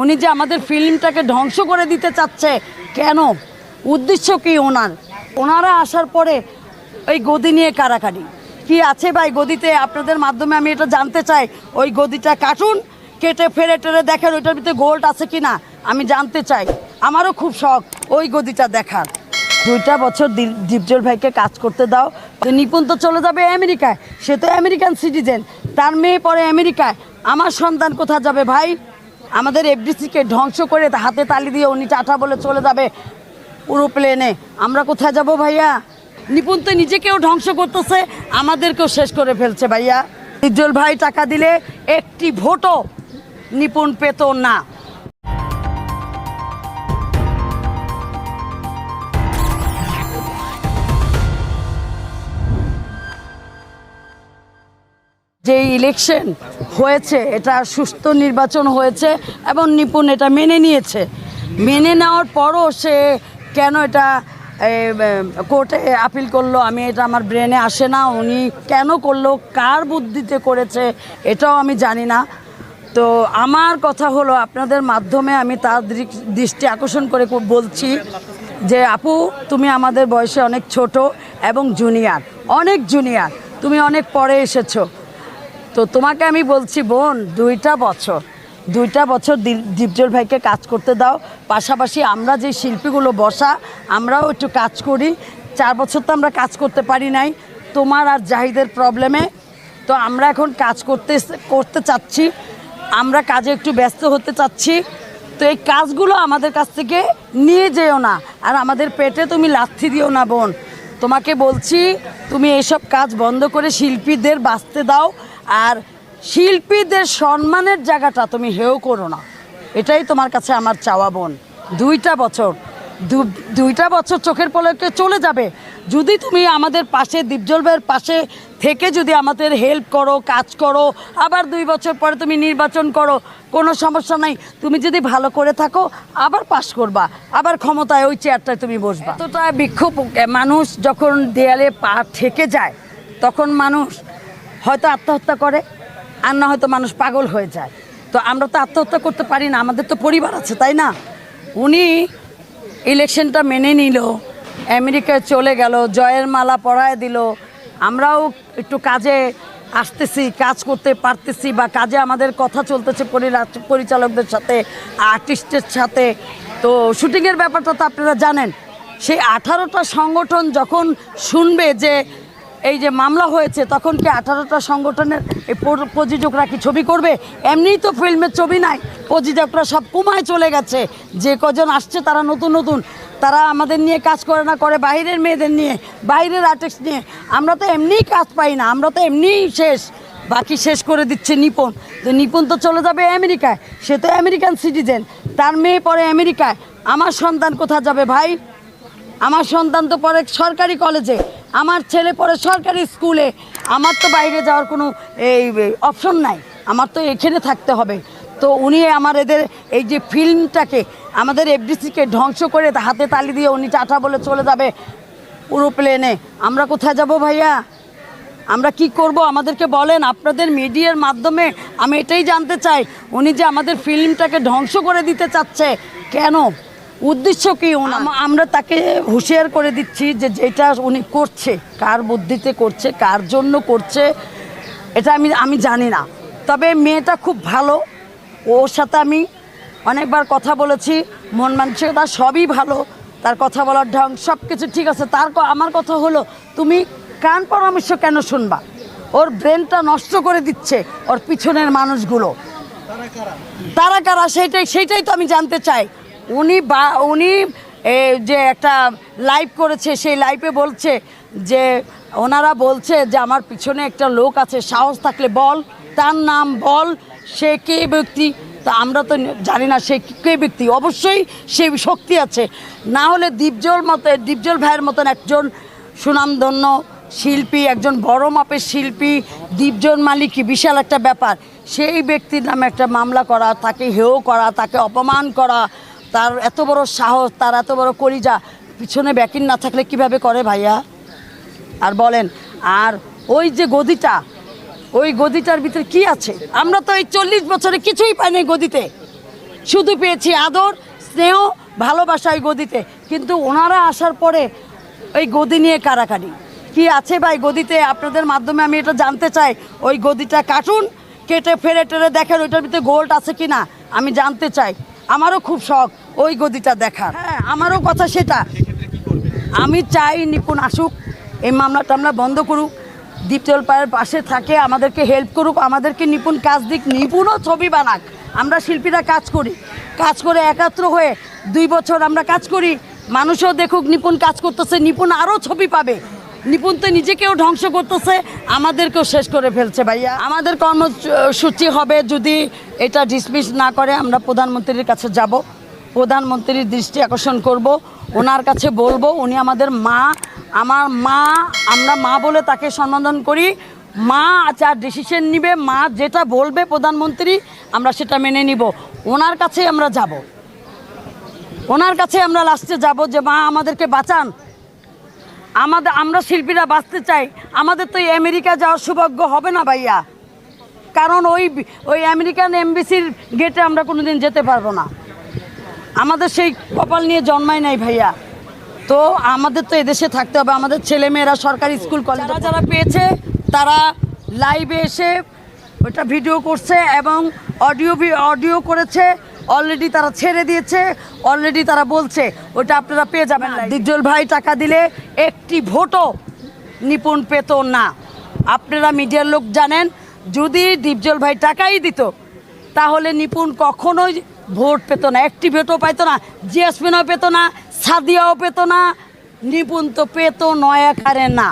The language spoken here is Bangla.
উনি যে আমাদের ফিল্মটাকে ধ্বংস করে দিতে চাচ্ছে, কেন? উদ্দেশ্য কি ওনার? ওনারা আসার পরে ওই গদি নিয়ে কারাকারি। কি আছে ভাই গদিতে? আপনাদের মাধ্যমে আমি এটা জানতে চাই। ওই গদিটা কাটুন, কেটে ফেরে টেরে দেখেন ওইটার ভিতরে গোল্ড আছে কি না আমি জানতে চাই। আমারও খুব শখ ওই গদিটা দেখার। দুইটা বছর দীপজল ভাইকে কাজ করতে দাও। নিপুণ তো চলে যাবে আমেরিকায়। সে তো আমেরিকান সিটিজেন। তার মেয়ে পরে আমেরিকায়। আমার সন্তান কোথায় যাবে ভাই? আমাদের এফডিসিকে ধ্বংস করে হাতে তালি দিয়ে উনি টাটা বলে চলে যাবে পুরো প্লেনে আমরা কোথায় যাব ভাইয়া? নিপুণ তো নিজেকেও ধ্বংস করতেছে, আমাদেরকেও শেষ করে ফেলছে ভাইয়া। ইজ্জল ভাই, টাকা দিলে একটি ভোটও নিপুণ পেত না। যে ইলেকশন হয়েছে, এটা সুস্থ নির্বাচন হয়েছে এবং নিপুণ এটা মেনে নিয়েছে। মেনে নেওয়ার পরও সে কেন এটা কোর্টে আপিল করল, আমি এটা আমার ব্রেনে আসে না, উনি কেন করল, কার বুদ্ধিতে করেছে, এটাও আমি জানি না। তো আমার কথা হলো, আপনাদের মাধ্যমে আমি তার দৃষ্টি আকর্ষণ করে বলছি যে, আপু, তুমি আমাদের বয়সে অনেক ছোট এবং জুনিয়র অনেক জুনিয়র তুমি অনেক পরে এসেছ। তো তোমাকে আমি বলছি, বোন, দুইটা বছর দুইটা বছর দীপজল ভাইকে কাজ করতে দাও। পাশাপাশি আমরা যে শিল্পীগুলো বসা, আমরাও একটু কাজ করি। চার বছর তো আমরা কাজ করতে পারি নাই, তোমার আর জাহিদের প্রবলেমে। তো আমরা এখন কাজ করতে করতে চাচ্ছি, আমরা কাজে একটু ব্যস্ত হতে চাচ্ছি। তো এই কাজগুলো আমাদের কাছ থেকে নিয়ে যেও না, আর আমাদের পেটে তুমি লাথি দিও না, বোন। তোমাকে বলছি, তুমি এইসব কাজ বন্ধ করে শিল্পীদের বাঁচতে দাও আর শিল্পীদের সম্মানের জায়গাটা তুমি হেও করো না। এটাই তোমার কাছে আমার চাওয়া বোন। দুইটা বছর দুইটা বছর চোখের পলকে চলে যাবে। যদি তুমি আমাদের পাশে ভাইয়ের পাশে থেকে যদি আমাদের হেল্প করো, কাজ করো, আবার দুই বছর পরে তুমি নির্বাচন করো, কোনো সমস্যা নাই। তুমি যদি ভালো করে থাকো, আবার পাশ করবা। আবার ক্ষমতায় ওই চেয়ারটায় তুমি বসবা। এতটা বিক্ষোভ মানুষ যখন দেয়ালে পা ঠেকে যায়, তখন মানুষ হয়তো আত্মহত্যা করে, আর না হয়তো মানুষ পাগল হয়ে যায়। তো আমরা তো আত্মহত্যা করতে পারি না, আমাদের তো পরিবার আছে, তাই না? উনি ইলেকশনটা মেনে নিল, আমেরিকায় চলে গেল, জয়ের মালা পরায় দিল। আমরাও একটু কাজে আসতেছি, কাজ করতে পারতেছি বা কাজে আমাদের কথা চলতেছে পরিচালকদের সাথে, আর্টিস্টের সাথে। তো শুটিংয়ের ব্যাপারটা তো আপনারা জানেন, সেই আঠারোটা সংগঠন যখন শুনবে যে এই যে মামলা হয়েছে, তখন কি আঠারোটা সংগঠনের এই প্রযোজকরা কি ছবি করবে? এমনিই তো ফিল্মের ছবি নাই। প্রযোজকরা সব কুমায় চলে গেছে। যে কজন আসছে, তারা নতুন নতুন। তারা আমাদের নিয়ে কাজ করে না, করে বাইরের মেয়েদের নিয়ে, বাইরের আর্টিস্ট নিয়ে। আমরা তো এমনিই কাজ পাই না, আমরা তো এমনিই শেষ। বাকি শেষ করে দিচ্ছে নিপুণ তো নিপুণ তো চলে যাবে আমেরিকায়। সে তো আমেরিকান সিটিজেন। তার মেয়ে পরে আমেরিকায়। আমার সন্তান কোথায় যাবে ভাই? আমার সন্তান তো পরে সরকারি কলেজে। আমার ছেলে পড়ে সরকারি স্কুলে, আমার তো বাইরে যাওয়ার কোনো এই অপশন নাই। আমার তো এখানে থাকতে হবে। তো উনি আমার এদের এই যে ফিল্মটাকে, আমাদের এফডিসিকে ধ্বংস করে হাতে তালি দিয়ে উনি টাটা বলে চলে যাবে পুরো প্লেনে আমরা কোথায় যাব ভাইয়া? আমরা কি করব? আমাদেরকে বলেন, আপনাদের মিডিয়ার মাধ্যমে আমি এটাই জানতে চাই। উনি যে আমাদের ফিল্মটাকে ধ্বংস করে দিতে চাচ্ছে, কেন? উদ্দেশ্য কি? আমরা তাকে হুঁশিয়ার করে দিচ্ছি যে যেটা উনি করছে, কার বুদ্ধিতে করছে, কার জন্য করছে, এটা আমি আমি জানি না। তবে মেয়েটা খুব ভালো। ওর সাথে আমি অনেকবার কথা বলেছি, মন মানসিকতা সবই ভালো, তার কথা বলার ঢং সব কিছু ঠিক আছে। তার আমার কথা হলো, তুমি কান পরামর্শ কেন শুনবা? ওর ব্রেনটা নষ্ট করে দিচ্ছে ওর পিছনের মানুষগুলো। তারা কারা? সেইটাই সেইটাই তো আমি জানতে চাই। উনি বা, উনি যে একটা লাইভ করেছে, সেই লাইভে বলছে যে, ওনারা বলছে যে আমার পিছনে একটা লোক আছে, সাহস থাকলে বল, তার নাম বল, সে কে ব্যক্তি? তা আমরা তো জানি না সে কে ব্যক্তি। অবশ্যই সে শক্তি আছে। না হলে দীপজল মতো, দীপজল ভাইয়ের মতন একজন সুনামধন্য শিল্পী, একজন বড় মাপের শিল্পী দীপজন মালিকই বিশাল একটা ব্যাপার। সেই ব্যক্তির নামে একটা মামলা করা, তাকে হেয় করা, তাকে অপমান করা তার এত বড় সাহস, তার এত বড় কলিজা, পিছনে ব্যাকিং না থাকলে কীভাবে করে ভাইয়া? আর বলেন, আর ওই যে গদিটা, ওই গদিটার ভিতরে কি আছে? আমরা তো এই চল্লিশ বছরে কিছুই পাইনি গদিতে। শুধু পেয়েছি আদর, স্নেহ, ভালোবাসা এই গদিতে। কিন্তু ওনারা আসার পরে ওই গদি নিয়ে কারাকারি। কি আছে ভাই গদিতে? আপনাদের মাধ্যমে আমি এটা জানতে চাই, ওই গদিটা কাটুন, কেটে ফেরে টেরে দেখেন ওইটার ভিতরে গোল্ড আছে কি না আমি জানতে চাই। আমারও খুব শখ ওই গদিটা দেখার। হ্যাঁ আমারও কথা সেটা। আমি চাই নিপুণ আসুক এই মামলা টামলা বন্ধ করুক দ্বীপজল পায়ের পাশে থাকে আমাদেরকে হেল্প করুক আমাদেরকে নিপুণ কাজ দিক নিপুণও ছবি বানাক। আমরা শিল্পীরা কাজ করি কাজ করে একাত্র হয়ে দুই বছর আমরা কাজ করি মানুষও দেখুক নিপুণ কাজ করতেছে নিপুণ আরও ছবি পাবে। নিপুণ তো নিজেকেও ধ্বংস করতেছে, আমাদেরকেও শেষ করে ফেলছে ভাইয়া। আমাদের কর্মসূচি হবে যদি এটা ডিসমিস না করে, আমরা প্রধানমন্ত্রীর কাছে যাব। প্রধানমন্ত্রীর দৃষ্টি আকর্ষণ করব, ওনার কাছে বলব, উনি আমাদের মা, আমার মা, আমরা মা বলে তাকে সম্বোধন করি। মা যা ডিসিশন নিবে, মা যেটা বলবে প্রধানমন্ত্রী, আমরা সেটা মেনে নিব। ওনার কাছে আমরা যাব। ওনার কাছে আমরা লাস্টে যাব যে, মা, আমাদেরকে বাঁচান। আমাদের আমরা শিল্পীরা বাঁচতে চাই। আমাদের তো এই আমেরিকা যাওয়ার সৌভাগ্য হবে না ভাইয়া। কারণ ওই ওই আমেরিকান এমবিসির গেটে আমরা কোনো দিন যেতে পারব না। আমাদের সেই কপাল নিয়ে জন্মায় নাই ভাইয়া। তো আমাদের তো এদেশে থাকতে হবে। আমাদের ছেলেমেয়েরা সরকারি স্কুল কলেজ যারা যারা পেয়েছে তারা লাইভে এসে ওটা ভিডিও করছে এবং অডিও অডিও করেছে। অলরেডি তারা ছেড়ে দিয়েছে অলরেডি তারা বলছে, ওটা আপনারা পেয়ে যাবেন দিগ্জল ভাই টাকা দিলে একটি ভোটও নিপুণ পেত না। আপনারা মিডিয়ার লোক জানেন, যদি ডিপজল ভাই টাকাই দিত, তাহলে নিপুণ কখনোই ভোট পেত না। একটি ভোটও পাইতো না জিয়াসমিনও পেত না, সাদিয়াও পেত না, নিপুণ তো পেত নয় আকারে না।